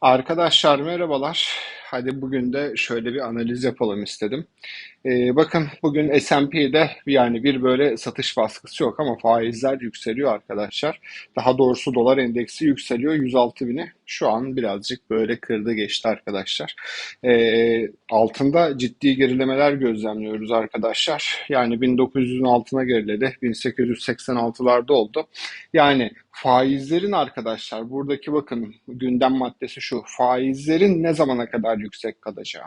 Arkadaşlar merhabalar. Hadi bugün de şöyle bir analiz yapalım istedim. Ee, bakın bugün S&P'de yani bir böyle satış baskısı yok ama faizler yükseliyor arkadaşlar. Daha doğrusu dolar endeksi yükseliyor 106 bini. Şu an birazcık böyle kırdı geçti arkadaşlar. Ee, altında ciddi gerilemeler gözlemliyoruz arkadaşlar. Yani 1900'ün altına geriledi. 1886'larda oldu. Yani faizlerin arkadaşlar buradaki bakın gündem maddesi şu. Faizlerin ne zamana kadar yüksek kalacağı.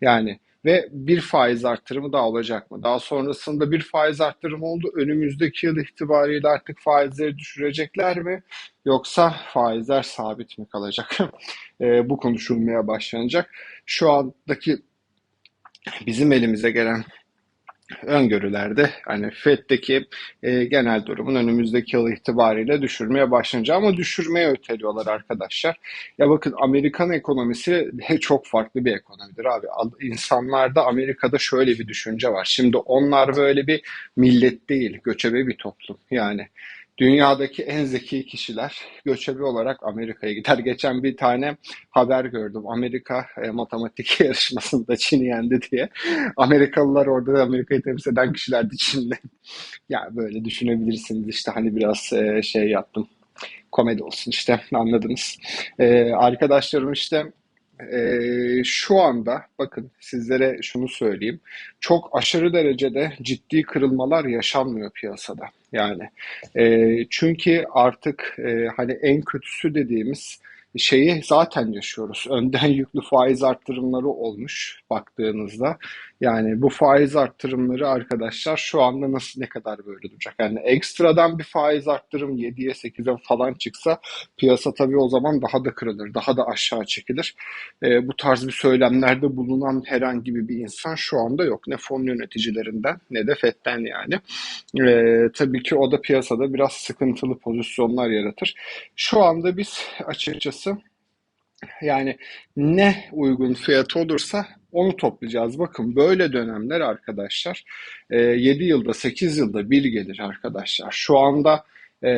Yani ve bir faiz arttırımı daha olacak mı? Daha sonrasında bir faiz arttırımı oldu. Önümüzdeki yıl itibariyle artık faizleri düşürecekler mi? Yoksa faizler sabit mi kalacak? e, bu konuşulmaya başlanacak. Şu andaki bizim elimize gelen öngörülerde hani FED'deki e, genel durumun önümüzdeki yıl itibariyle düşürmeye başlanacak ama düşürmeye öteliyorlar arkadaşlar. Ya bakın Amerikan ekonomisi çok farklı bir ekonomidir abi. İnsanlarda Amerika'da şöyle bir düşünce var. Şimdi onlar böyle bir millet değil, göçebe bir toplum. Yani dünyadaki en zeki kişiler göçebe olarak Amerika'ya gider. Geçen bir tane haber gördüm. Amerika e, matematik yarışmasında Çin'i yendi diye. Amerikalılar orada Amerika'yı temsil eden kişilerdi Çin'de. ya böyle düşünebilirsiniz işte hani biraz e, şey yaptım. Komedi olsun işte anladınız. E, arkadaşlarım işte e, şu anda bakın sizlere şunu söyleyeyim. Çok aşırı derecede ciddi kırılmalar yaşanmıyor piyasada. Yani e, çünkü artık e, hani en kötüsü dediğimiz şeyi zaten yaşıyoruz. Önden yüklü faiz arttırımları olmuş baktığınızda. Yani bu faiz arttırımları arkadaşlar şu anda nasıl ne kadar böyle duracak? Yani ekstradan bir faiz arttırım 7'ye 8'e falan çıksa piyasa tabii o zaman daha da kırılır, daha da aşağı çekilir. E, bu tarz bir söylemlerde bulunan herhangi bir insan şu anda yok. Ne fon yöneticilerinden ne de FED'den yani. E, tabii ki o da piyasada biraz sıkıntılı pozisyonlar yaratır. Şu anda biz açıkçası yani ne uygun fiyatı olursa onu toplayacağız. Bakın böyle dönemler arkadaşlar 7 yılda 8 yılda bir gelir arkadaşlar. Şu anda e,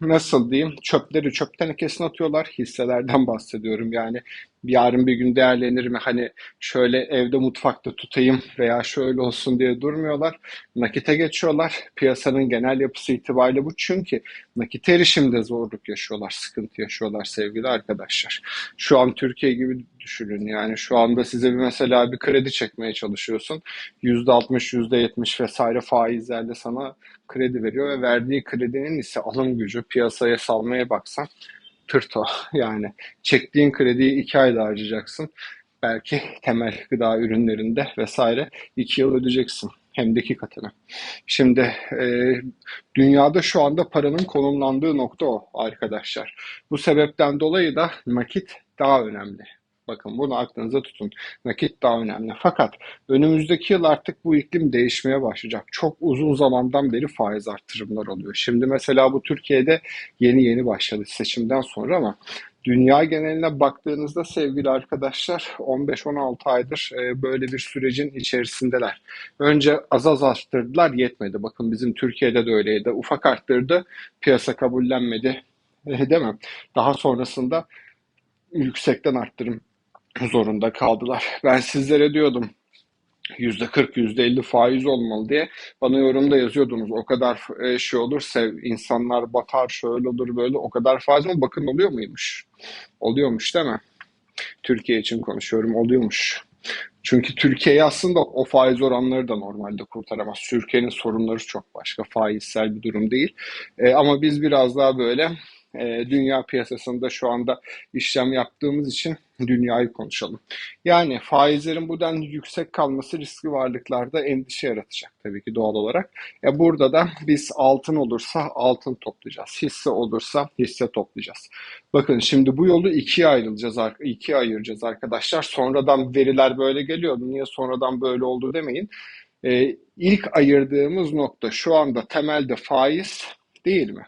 nasıl diyeyim çöpleri çöp tenekesine atıyorlar hisselerden bahsediyorum yani yarın bir gün değerlenir mi? Hani şöyle evde mutfakta tutayım veya şöyle olsun diye durmuyorlar. Nakite geçiyorlar. Piyasanın genel yapısı itibariyle bu. Çünkü nakit erişimde zorluk yaşıyorlar sıkıntı yaşıyorlar sevgili arkadaşlar. Şu an Türkiye gibi düşünün. Yani şu anda size bir mesela bir kredi çekmeye çalışıyorsun. %60 %70 vesaire faizlerle sana kredi veriyor ve verdiği kredinin ise alım gücü piyasaya salmaya baksan tırto. Yani çektiğin krediyi iki ayda harcayacaksın. Belki temel gıda ürünlerinde vesaire iki yıl ödeyeceksin. Hem de iki katını. Şimdi e, dünyada şu anda paranın konumlandığı nokta o arkadaşlar. Bu sebepten dolayı da nakit daha önemli. Bakın bunu aklınıza tutun. Nakit daha önemli. Fakat önümüzdeki yıl artık bu iklim değişmeye başlayacak. Çok uzun zamandan beri faiz artırımlar oluyor. Şimdi mesela bu Türkiye'de yeni yeni başladı seçimden sonra ama dünya geneline baktığınızda sevgili arkadaşlar 15-16 aydır e, böyle bir sürecin içerisindeler. Önce az az arttırdılar yetmedi. Bakın bizim Türkiye'de de öyleydi. Ufak arttırdı piyasa kabullenmedi. E, değil mi? Daha sonrasında yüksekten arttırım zorunda kaldılar. Ben sizlere diyordum %40, %50 faiz olmalı diye bana yorumda yazıyordunuz. O kadar e, şey olur, sev, insanlar batar, şöyle olur, böyle o kadar faiz mi? Bakın oluyor muymuş? Oluyormuş değil mi? Türkiye için konuşuyorum, oluyormuş. Çünkü Türkiye'yi aslında o faiz oranları da normalde kurtaramaz. Türkiye'nin sorunları çok başka, faizsel bir durum değil. E, ama biz biraz daha böyle e, dünya piyasasında şu anda işlem yaptığımız için dünyayı konuşalım. Yani faizlerin bu denli yüksek kalması riskli varlıklarda endişe yaratacak tabii ki doğal olarak. Ya burada da biz altın olursa altın toplayacağız. Hisse olursa hisse toplayacağız. Bakın şimdi bu yolu ikiye ayrılacağız, ikiye ayıracağız arkadaşlar. Sonradan veriler böyle geliyor. Niye sonradan böyle oldu demeyin. Ee, ilk ayırdığımız nokta şu anda temelde faiz değil mi?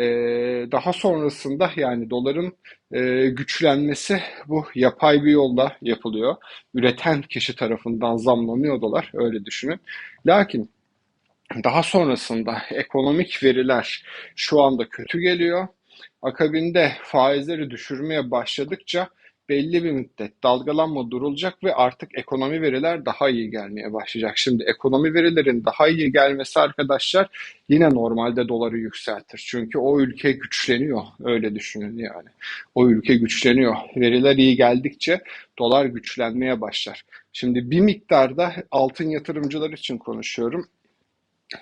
Ee, daha sonrasında yani doların e, güçlenmesi bu yapay bir yolda yapılıyor. Üreten kişi tarafından zamlanıyor dolar öyle düşünün. Lakin daha sonrasında ekonomik veriler şu anda kötü geliyor Akabinde faizleri düşürmeye başladıkça belli bir müddet dalgalanma durulacak ve artık ekonomi veriler daha iyi gelmeye başlayacak. Şimdi ekonomi verilerin daha iyi gelmesi arkadaşlar yine normalde doları yükseltir. Çünkü o ülke güçleniyor. Öyle düşünün yani. O ülke güçleniyor. Veriler iyi geldikçe dolar güçlenmeye başlar. Şimdi bir miktarda altın yatırımcılar için konuşuyorum.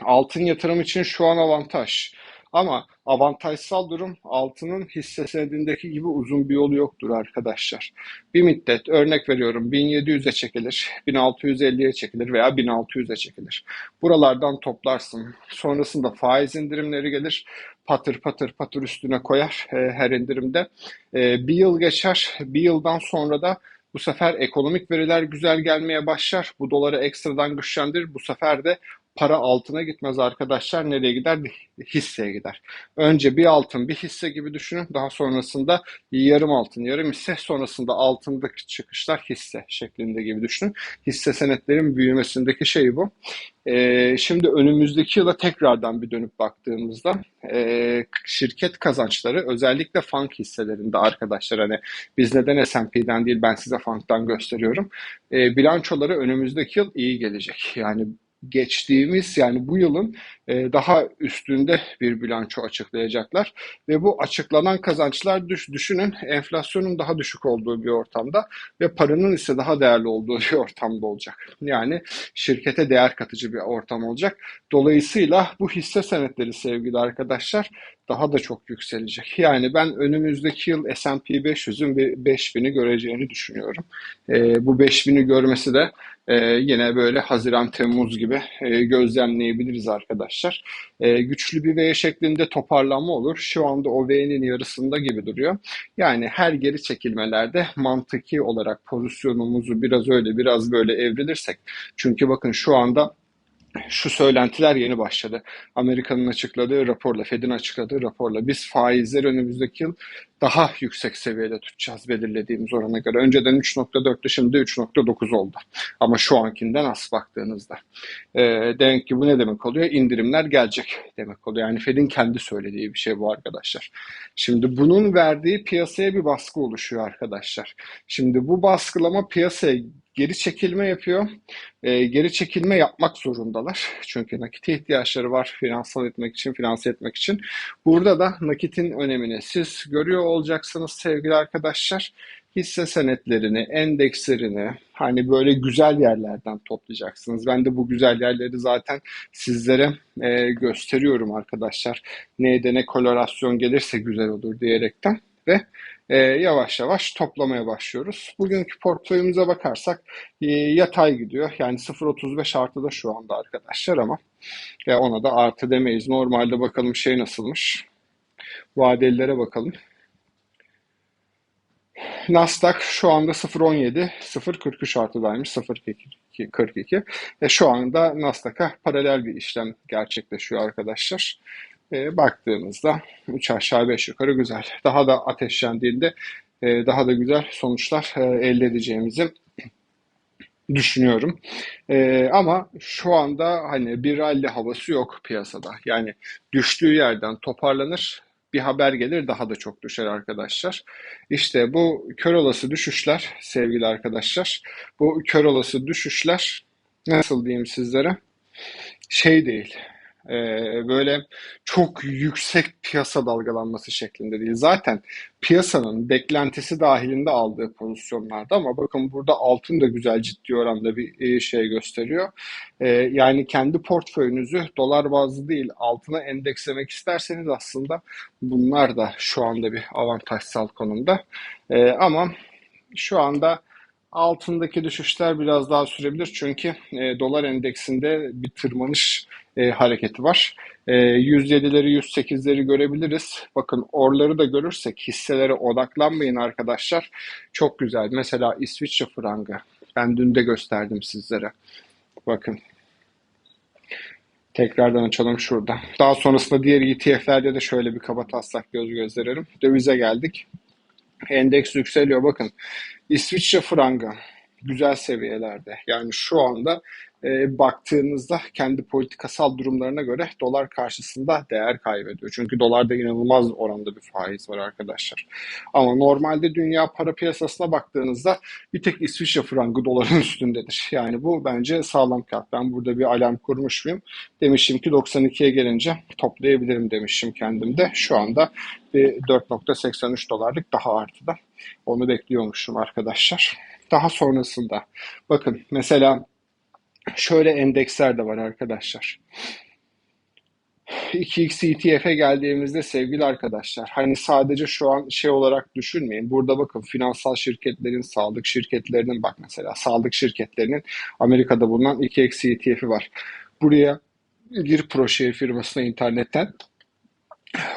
Altın yatırım için şu an avantaj. Ama avantajsal durum altının hisse senedindeki gibi uzun bir yolu yoktur arkadaşlar. Bir müddet örnek veriyorum 1700'e çekilir, 1650'ye çekilir veya 1600'e çekilir. Buralardan toplarsın. Sonrasında faiz indirimleri gelir. Patır patır patır üstüne koyar e, her indirimde. E, bir yıl geçer. Bir yıldan sonra da bu sefer ekonomik veriler güzel gelmeye başlar. Bu doları ekstradan güçlendirir. Bu sefer de para altına gitmez arkadaşlar. Nereye gider? Hisseye gider. Önce bir altın bir hisse gibi düşünün. Daha sonrasında yarım altın yarım hisse. Sonrasında altındaki çıkışlar hisse şeklinde gibi düşünün. Hisse senetlerin büyümesindeki şey bu. Ee, şimdi önümüzdeki yıla tekrardan bir dönüp baktığımızda e, şirket kazançları özellikle funk hisselerinde arkadaşlar hani biz neden S&P'den değil ben size funk'tan gösteriyorum. E, bilançoları önümüzdeki yıl iyi gelecek. Yani geçtiğimiz yani bu yılın e, daha üstünde bir bilanço açıklayacaklar ve bu açıklanan kazançlar düş, düşünün enflasyonun daha düşük olduğu bir ortamda ve paranın ise daha değerli olduğu bir ortamda olacak. Yani şirkete değer katıcı bir ortam olacak. Dolayısıyla bu hisse senetleri sevgili arkadaşlar daha da çok yükselecek. Yani ben önümüzdeki yıl S&P 500'ün bir 5000'i göreceğini düşünüyorum. E, bu 5000'i görmesi de e, yine böyle Haziran-Temmuz gibi e, gözlemleyebiliriz arkadaşlar. E, güçlü bir V şeklinde toparlanma olur. Şu anda o V'nin yarısında gibi duruyor. Yani her geri çekilmelerde mantıki olarak pozisyonumuzu biraz öyle biraz böyle evrilirsek. Çünkü bakın şu anda şu söylentiler yeni başladı. Amerika'nın açıkladığı raporla, Fed'in açıkladığı raporla biz faizleri önümüzdeki yıl daha yüksek seviyede tutacağız belirlediğimiz orana göre. Önceden 3.4'tü şimdi 3.9 oldu. Ama şu ankinden az baktığınızda. E, demek ki bu ne demek oluyor? İndirimler gelecek demek oluyor. Yani Fed'in kendi söylediği bir şey bu arkadaşlar. Şimdi bunun verdiği piyasaya bir baskı oluşuyor arkadaşlar. Şimdi bu baskılama piyasaya geri çekilme yapıyor. E, geri çekilme yapmak zorundalar. Çünkü nakite ihtiyaçları var finansal etmek için, finanse etmek için. Burada da nakitin önemini siz görüyor olacaksınız sevgili arkadaşlar. Hisse senetlerini, endekslerini hani böyle güzel yerlerden toplayacaksınız. Ben de bu güzel yerleri zaten sizlere e, gösteriyorum arkadaşlar. Neyde ne kolorasyon gelirse güzel olur diyerekten ve e, yavaş yavaş toplamaya başlıyoruz. Bugünkü portföyümüze bakarsak e, yatay gidiyor. Yani 0.35 artıda şu anda arkadaşlar ama e, ona da artı demeyiz. Normalde bakalım şey nasılmış. Vadelilere bakalım. Nasdaq şu anda 0.17, 0.43 artıdaymış, 0.42. E, şu anda Nasdaq'a paralel bir işlem gerçekleşiyor arkadaşlar e, baktığımızda 3 aşağı 5 yukarı güzel. Daha da ateşlendiğinde e, daha da güzel sonuçlar e, elde edeceğimizi düşünüyorum. E, ama şu anda hani bir rally havası yok piyasada. Yani düştüğü yerden toparlanır, bir haber gelir daha da çok düşer arkadaşlar. İşte bu kör olası düşüşler sevgili arkadaşlar. Bu kör olası düşüşler nasıl diyeyim sizlere? Şey değil ee, böyle çok yüksek piyasa dalgalanması şeklinde değil. Zaten piyasanın beklentisi dahilinde aldığı pozisyonlarda ama bakın burada altın da güzel ciddi oranda bir e, şey gösteriyor. Ee, yani kendi portföyünüzü dolar bazlı değil altına endekslemek isterseniz aslında bunlar da şu anda bir avantajsal konumda. Ee, ama şu anda altındaki düşüşler biraz daha sürebilir çünkü e, dolar endeksinde bir tırmanış e, hareketi var. E, 107'leri 108'leri görebiliriz. Bakın orları da görürsek hisselere odaklanmayın arkadaşlar. Çok güzel. Mesela İsviçre frangı. Ben dün de gösterdim sizlere. Bakın. Tekrardan açalım şurada. Daha sonrasında diğer ETF'lerde de şöyle bir kaba taslak göz gösterelim. Dövize geldik. Endeks yükseliyor bakın. İsviçre frangı güzel seviyelerde. Yani şu anda e, baktığınızda kendi politikasal durumlarına göre dolar karşısında değer kaybediyor. Çünkü dolarda inanılmaz oranda bir faiz var arkadaşlar. Ama normalde dünya para piyasasına baktığınızda bir tek İsviçre frangı doların üstündedir. Yani bu bence sağlam kağıt. Ben burada bir alarm kurmuş muyum? Demişim ki 92'ye gelince toplayabilirim demişim kendimde. Şu anda bir 4.83 dolarlık daha artıda. Onu bekliyormuşum arkadaşlar. Daha sonrasında bakın mesela şöyle endeksler de var arkadaşlar. 2x ETF'e geldiğimizde sevgili arkadaşlar hani sadece şu an şey olarak düşünmeyin. Burada bakın finansal şirketlerin, sağlık şirketlerinin bak mesela sağlık şirketlerinin Amerika'da bulunan 2x ETF'i var. Buraya gir proje firmasına internetten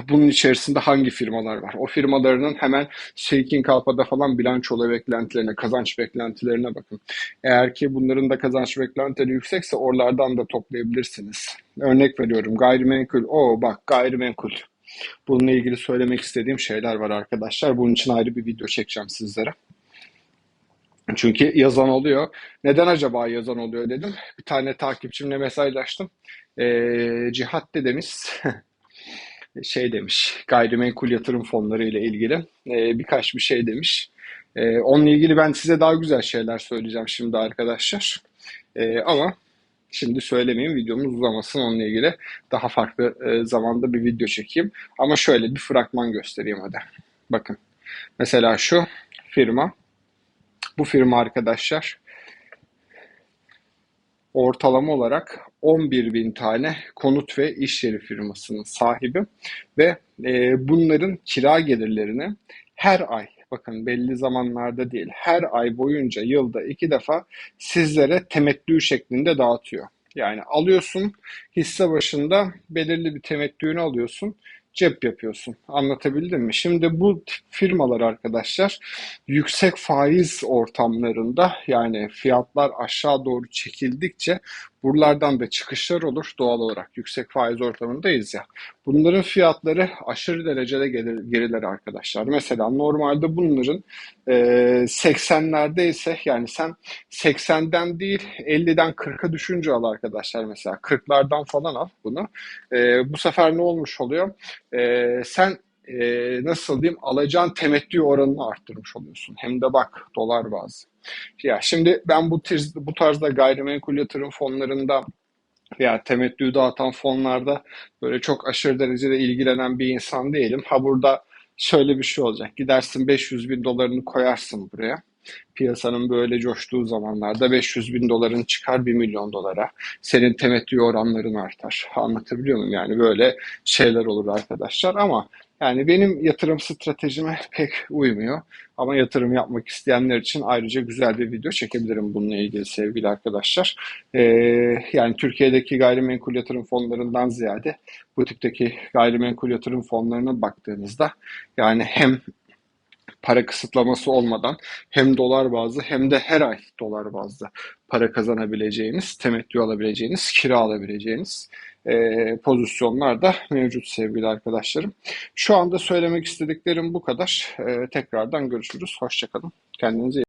bunun içerisinde hangi firmalar var? O firmalarının hemen Shaking Kalpa'da falan bilançolu beklentilerine, kazanç beklentilerine bakın. Eğer ki bunların da kazanç beklentileri yüksekse oralardan da toplayabilirsiniz. Örnek veriyorum gayrimenkul. O bak gayrimenkul. Bununla ilgili söylemek istediğim şeyler var arkadaşlar. Bunun için ayrı bir video çekeceğim sizlere. Çünkü yazan oluyor. Neden acaba yazan oluyor dedim. Bir tane takipçimle mesajlaştım. Ee, Cihat dedemiz şey demiş, gayrimenkul yatırım fonları ile ilgili e, birkaç bir şey demiş. E, onunla ilgili ben size daha güzel şeyler söyleyeceğim şimdi arkadaşlar. E, ama şimdi söylemeyeyim videomuz uzamasın onunla ilgili. Daha farklı e, zamanda bir video çekeyim. Ama şöyle bir fragman göstereyim hadi. Bakın. Mesela şu firma. Bu firma arkadaşlar ortalama olarak 11 bin tane konut ve iş yeri firmasının sahibi ve e, bunların kira gelirlerini her ay bakın belli zamanlarda değil her ay boyunca yılda iki defa sizlere temettü şeklinde dağıtıyor. Yani alıyorsun hisse başında belirli bir temettüğünü alıyorsun cep yapıyorsun. Anlatabildim mi? Şimdi bu firmalar arkadaşlar yüksek faiz ortamlarında yani fiyatlar aşağı doğru çekildikçe buralardan da çıkışlar olur doğal olarak. Yüksek faiz ortamındayız ya. Bunların fiyatları aşırı derecede gelir, geriler arkadaşlar. Mesela normalde bunların e, 80'lerde ise yani sen 80'den değil 50'den 40'a düşünce al arkadaşlar mesela. 40'lardan falan al bunu. E, bu sefer ne olmuş oluyor? E, sen e, nasıl diyeyim alacağın temettü oranını arttırmış oluyorsun. Hem de bak dolar bazı. Ya şimdi ben bu tarz, bu tarzda gayrimenkul yatırım fonlarında veya temettü dağıtan fonlarda böyle çok aşırı derecede ilgilenen bir insan değilim. Ha burada şöyle bir şey olacak. Gidersin 500 bin dolarını koyarsın buraya. Piyasanın böyle coştuğu zamanlarda 500 bin doların çıkar 1 milyon dolara. Senin temettü oranların artar. Anlatabiliyor muyum? Yani böyle şeyler olur arkadaşlar ama yani benim yatırım stratejime pek uymuyor. Ama yatırım yapmak isteyenler için ayrıca güzel bir video çekebilirim bununla ilgili sevgili arkadaşlar. Ee, yani Türkiye'deki gayrimenkul yatırım fonlarından ziyade bu tipteki gayrimenkul yatırım fonlarına baktığınızda yani hem para kısıtlaması olmadan hem dolar bazlı hem de her ay dolar bazlı para kazanabileceğiniz, temettü alabileceğiniz, kira alabileceğiniz e, pozisyonlar da mevcut sevgili arkadaşlarım. Şu anda söylemek istediklerim bu kadar. E, tekrardan görüşürüz. Hoşçakalın. Kendinize iyi